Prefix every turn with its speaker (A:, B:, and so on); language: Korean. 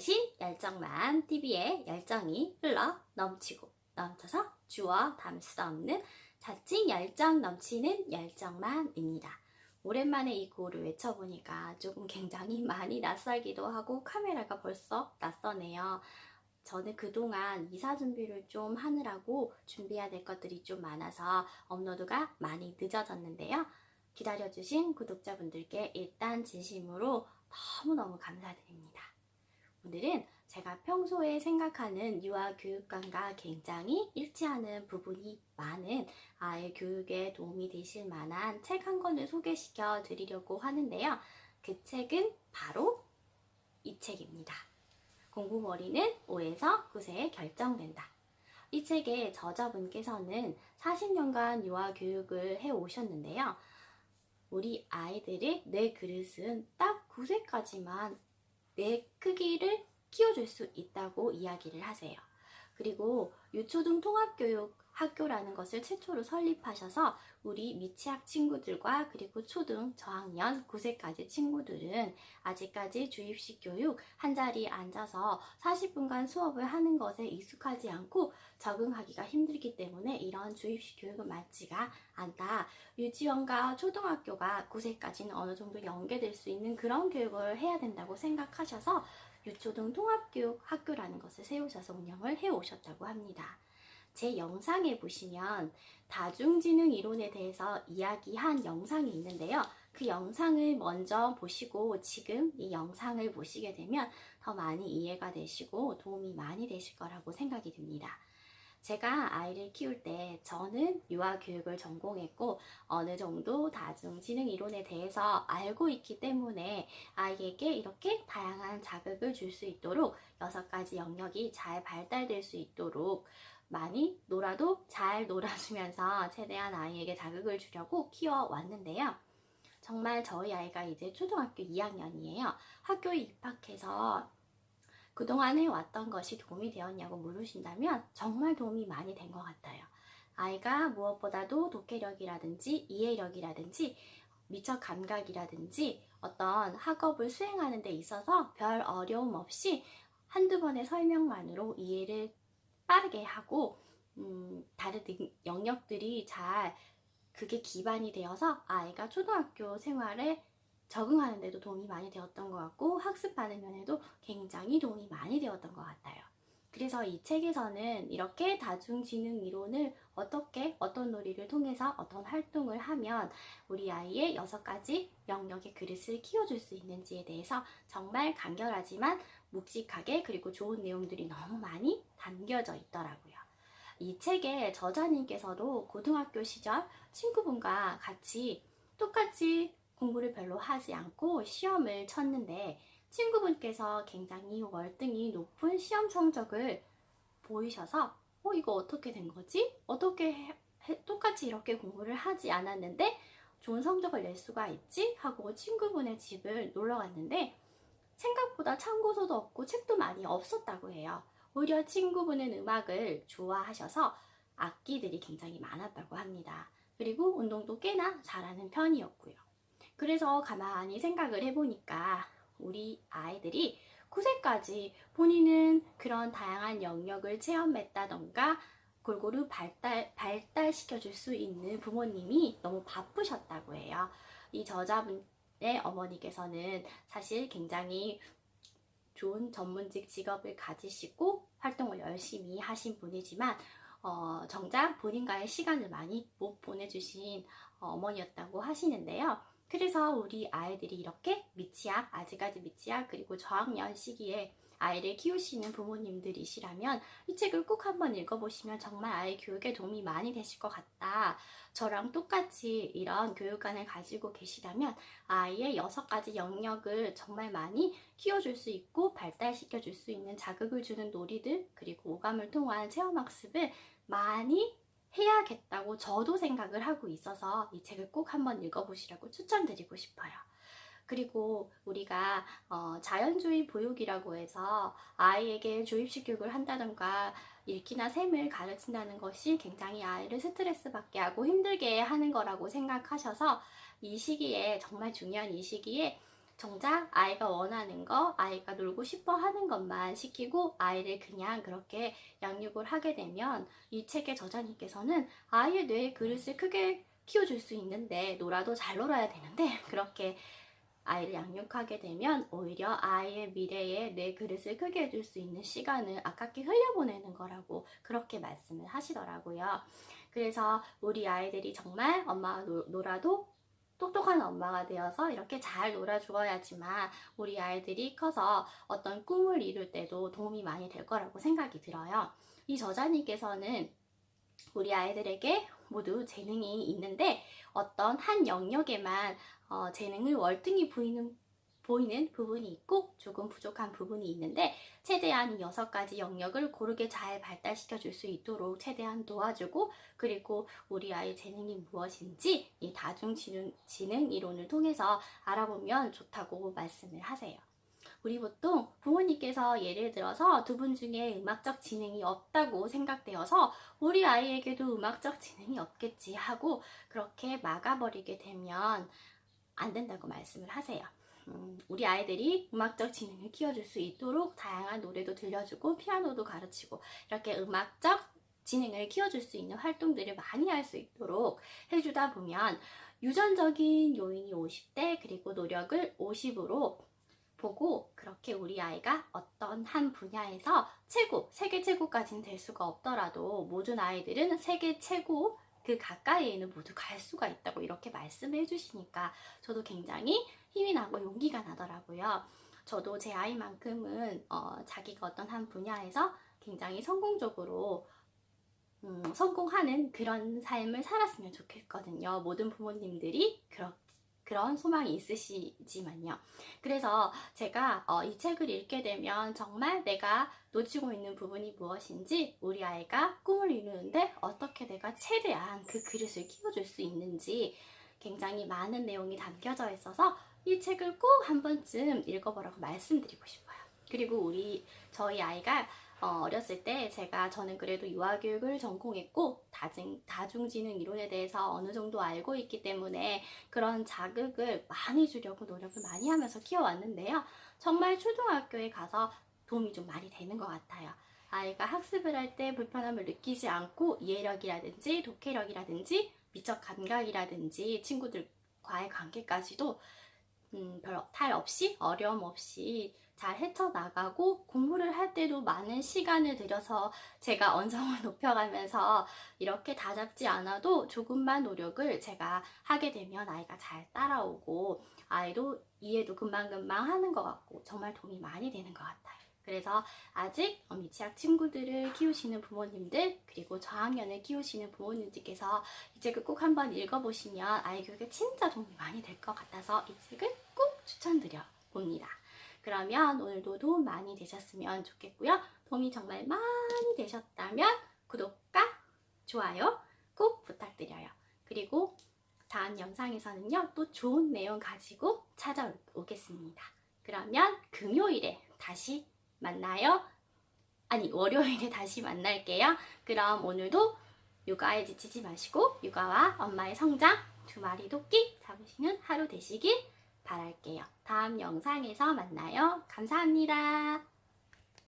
A: 대신 열정만 TV에 열정이 흘러 넘치고 넘쳐서 주어 담을 수 없는 자칭 열정 넘치는 열정만입니다. 오랜만에 이 구호를 외쳐보니까 조금 굉장히 많이 낯설기도 하고 카메라가 벌써 낯서네요. 저는 그동안 이사 준비를 좀 하느라고 준비해야 될 것들이 좀 많아서 업로드가 많이 늦어졌는데요. 기다려주신 구독자분들께 일단 진심으로 너무너무 감사드립니다. 오늘은 제가 평소에 생각하는 유아 교육관과 굉장히 일치하는 부분이 많은 아이 교육에 도움이 되실 만한 책 한 권을 소개시켜 드리려고 하는데요. 그 책은 바로 이 책입니다. 공부머리는 5에서 9세에 결정된다. 이 책의 저자분께서는 40년간 유아 교육을 해 오셨는데요. 우리 아이들의 뇌 그릇은 딱 9세까지만 뇌 크기를 키워줄 수 있다고 이야기를 하세요. 그리고 유초등 통합교육 학교라는 것을 최초로 설립하셔서 우리 미취학 친구들과 그리고 초등 저학년 9세까지 친구들은 아직까지 주입식 교육 한 자리에 앉아서 40분간 수업을 하는 것에 익숙하지 않고 적응하기가 힘들기 때문에 이런 주입식 교육은 맞지가 않다. 유치원과 초등학교가 9세까지는 어느 정도 연계될 수 있는 그런 교육을 해야 된다고 생각하셔서 유초등 통합교육 학교라는 것을 세우셔서 운영을 해 오셨다고 합니다. 제 영상에 보시면 다중지능 이론에 대해서 이야기한 영상이 있는데요. 그 영상을 먼저 보시고 지금 이 영상을 보시게 되면 더 많이 이해가 되시고 도움이 많이 되실 거라고 생각이 듭니다. 제가 아이를 키울 때 저는 유아 교육을 전공했고 어느 정도 다중지능 이론에 대해서 알고 있기 때문에 아이에게 이렇게 다양한 자극을 줄 수 있도록 여섯 가지 영역이 잘 발달될 수 있도록 많이 놀아도 잘 놀아주면서 최대한 아이에게 자극을 주려고 키워왔는데요. 정말 저희 아이가 이제 초등학교 2학년이에요. 학교에 입학해서 그동안 해왔던 것이 도움이 되었냐고 물으신다면 정말 도움이 많이 된 것 같아요. 아이가 무엇보다도 독해력이라든지 이해력이라든지 미적 감각이라든지 어떤 학업을 수행하는 데 있어서 별 어려움 없이 한두 번의 설명만으로 이해를 빠르게 하고 음, 다른 능- 영역들이 잘 그게 기반이 되어서 아이가 초등학교 생활에 적응하는 데도 도움이 많이 되었던 것 같고 학습하는 면에도 굉장히 도움이 많이 되었던 것 같아요. 그래서 이 책에서는 이렇게 다중지능 이론을 어떻게 어떤 놀이를 통해서 어떤 활동을 하면 우리 아이의 여섯 가지 영역의 그릇을 키워줄 수 있는지에 대해서 정말 간결하지만 묵직하게 그리고 좋은 내용들이 너무 많이 담겨져 있더라고요. 이 책의 저자님께서도 고등학교 시절 친구분과 같이 똑같이 공부를 별로 하지 않고 시험을 쳤는데 친구분께서 굉장히 월등히 높은 시험 성적을 보이셔서 어 이거 어떻게 된 거지? 어떻게 해- 해- 똑같이 이렇게 공부를 하지 않았는데 좋은 성적을 낼 수가 있지? 하고 친구분의 집을 놀러 갔는데 생각보다 참고서도 없고 책도 많이 없었다고 해요. 오히려 친구분은 음악을 좋아하셔서 악기들이 굉장히 많았다고 합니다. 그리고 운동도 꽤나 잘하는 편이었고요. 그래서 가만히 생각을 해보니까 우리 아이들이 9세까지 본인은 그런 다양한 영역을 체험했다던가 골고루 발달, 발달시켜줄 수 있는 부모님이 너무 바쁘셨다고 해요. 이 저자분의 어머니께서는 사실 굉장히 좋은 전문직 직업을 가지시고 활동을 열심히 하신 분이지만 어, 정작 본인과의 시간을 많이 못 보내주신 어, 어머니였다고 하시는데요. 그래서 우리 아이들이 이렇게 미취학, 아직까지 미취학, 그리고 저학년 시기에 아이를 키우시는 부모님들이시라면 이 책을 꼭 한번 읽어보시면 정말 아이 교육에 도움이 많이 되실 것 같다. 저랑 똑같이 이런 교육관을 가지고 계시다면 아이의 여섯 가지 영역을 정말 많이 키워줄 수 있고 발달시켜줄 수 있는 자극을 주는 놀이들 그리고 오감을 통한 체험학습을 많이 해야겠다고 저도 생각을 하고 있어서 이 책을 꼭 한번 읽어보시라고 추천드리고 싶어요. 그리고 우리가 어, 자연주의 보육이라고 해서 아이에게 조입식 교육을 한다던가 읽기나 셈을 가르친다는 것이 굉장히 아이를 스트레스 받게 하고 힘들게 하는 거라고 생각하셔서 이 시기에 정말 중요한 이 시기에 정작 아이가 원하는 거, 아이가 놀고 싶어 하는 것만 시키고 아이를 그냥 그렇게 양육을 하게 되면 이 책의 저자님께서는 아이의 뇌의 그릇을 크게 키워줄 수 있는데 놀아도 잘 놀아야 되는데 그렇게 아이를 양육하게 되면 오히려 아이의 미래에 뇌 그릇을 크게 해줄 수 있는 시간을 아깝게 흘려보내는 거라고 그렇게 말씀을 하시더라고요. 그래서 우리 아이들이 정말 엄마가 놀- 놀아도 똑똑한 엄마가 되어서 이렇게 잘 놀아주어야지만 우리 아이들이 커서 어떤 꿈을 이룰 때도 도움이 많이 될 거라고 생각이 들어요. 이 저자님께서는 우리 아이들에게 모두 재능이 있는데 어떤 한 영역에만 어, 재능을 월등히 보이는 보이는 부분이 있고 조금 부족한 부분이 있는데 최대한 이 여섯 가지 영역을 고르게 잘 발달시켜 줄 수 있도록 최대한 도와주고 그리고 우리 아이의 재능이 무엇인지 이 다중지능 지능 이론을 통해서 알아보면 좋다고 말씀을 하세요. 우리 보통 부모님께서 예를 들어서 두 분 중에 음악적 지능이 없다고 생각되어서 우리 아이에게도 음악적 지능이 없겠지 하고 그렇게 막아버리게 되면 안 된다고 말씀을 하세요. 음, 우리 아이들이 음악적 지능을 키워줄 수 있도록 다양한 노래도 들려주고 피아노도 가르치고 이렇게 음악적 지능을 키워줄 수 있는 활동들을 많이 할 수 있도록 해주다 보면 유전적인 요인이 50대 그리고 노력을 50으로 보고 그렇게 우리 아이가 어떤 한 분야에서 최고, 세계 최고까지는 될 수가 없더라도 모든 아이들은 세계 최고 그 가까이에는 모두 갈 수가 있다고 이렇게 말씀해 주시니까 저도 굉장히 힘이 나고 용기가 나더라고요. 저도 제 아이만큼은 어, 자기가 어떤 한 분야에서 굉장히 성공적으로 음, 성공하는 그런 삶을 살았으면 좋겠거든요. 모든 부모님들이 그렇, 그런 소망이 있으시지만요. 그래서 제가 어, 이 책을 읽게 되면 정말 내가 놓치고 있는 부분이 무엇인지 우리 아이가 꿈을 이루는데 어떻게 내가 최대한 그 그릇을 키워줄 수 있는지 굉장히 많은 내용이 담겨져 있어서 이 책을 꼭 한 번쯤 읽어보라고 말씀드리고 싶어요. 그리고 우리 저희 아이가 어, 어렸을 때 제가 저는 그래도 유아교육을 전공했고 다중, 다중지능 이론에 대해서 어느 정도 알고 있기 때문에 그런 자극을 많이 주려고 노력을 많이 하면서 키워왔는데요. 정말 초등학교에 가서 도움이 좀 많이 되는 것 같아요. 아이가 학습을 할 때 불편함을 느끼지 않고 이해력이라든지 독해력이라든지 미적 감각이라든지 친구들과의 관계까지도 음, 별탈 없이 어려움 없이 잘 헤쳐나가고 공부를 할 때도 많은 시간을 들여서 제가 언성을 높여가면서 이렇게 다 잡지 않아도 조금만 노력을 제가 하게 되면 아이가 잘 따라오고 아이도 이해도 금방금방 하는 것 같고 정말 도움이 많이 되는 것 같아요. 그래서 아직 어, 미취학 친구들을 키우시는 부모님들 그리고 저학년을 키우시는 부모님들께서 이 책을 꼭 한번 읽어보시면 아이 교육에 진짜 도움이 많이 될 것 같아서 이 책을 꼭 추천드려 봅니다. 그러면 오늘도 도움 많이 되셨으면 좋겠고요. 도움이 정말 많이 되셨다면 구독과 좋아요 꼭 부탁드려요. 그리고 다음 영상에서는요, 또 좋은 내용 가지고 찾아오겠습니다. 그러면 금요일에 다시 만나요. 아니, 월요일에 다시 만날게요. 그럼 오늘도 육아에 지치지 마시고 육아와 엄마의 성장 두 마리 토끼 잡으시는 하루 되시길 바랄게요. 다음 영상에서 만나요. 감사합니다.